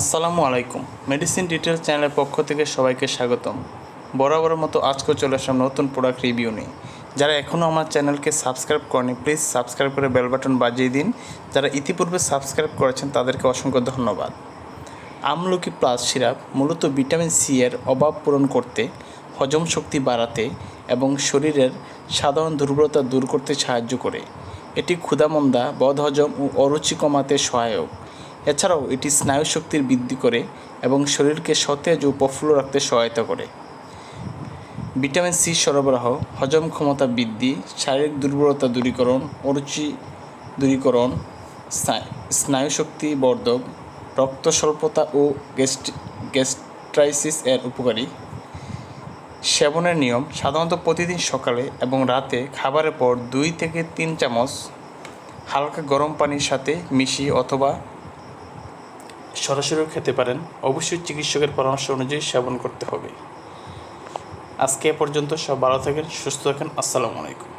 আসসালামু আলাইকুম। Medicine detail চ্যানেলের পক্ষ থেকে সবাইকে স্বাগতম। বরাবরের মতো আজকেও চলে আসলাম নতুন প্রোডাক্ট রিভিউ নিয়ে। যারা এখনও আমার চ্যানেলকে সাবস্ক্রাইব করেনি প্লিজ সাবস্ক্রাইব করে বেল বাটন বাজিয়ে দিন। যারা ইতিপূর্বে সাবস্ক্রাইব করেছেন, তাদেরকে অসংখ্য ধন্যবাদ। আমলকি প্লাস সিরাপ মূলত ভিটামিন সি এর অভাব পূরণ করতে, হজম শক্তি বাড়াতে এবং শরীরের সাধারণ দুর্বলতা দূর করতে সাহায্য করে। এটি ক্ষুধামন্দা, বদহজম ও অরুচি কমাতে সহায়ক। এছাড়াও এটি স্নায়ু শক্তির বৃদ্ধি করে এবং শরীরকে সতেজ ও প্রফুল্ল রাখতে সহায়তা করে। ভিটামিন সি সরবরাহ, হজম ক্ষমতা বৃদ্ধি, শারীরিক দুর্বলতা দূরীকরণ, অরুচি দূরীকরণ, স্না- স্নায়ু শক্তি বর্ধক, রক্ত স্বল্পতা ও গ্যাস্ট্রি- গ্যাস্ট্রাইসিস এর উপকারী। সেবনের নিয়ম সাধারণত প্রতিদিন সকালে এবং রাতে খাবারের পর দুই থেকে তিন চামচ হালকা গরম পানির সাথে মিশিয়ে অথবা সরাসরিও খেতে পারেন। অবশ্যই চিকিৎসকের পরামর্শ অনুযায়ী সেবন করতে হবে। আজকে এ পর্যন্ত সব ভালো থাকেন, সুস্থ থাকেন। আসসালামু আলাইকুম।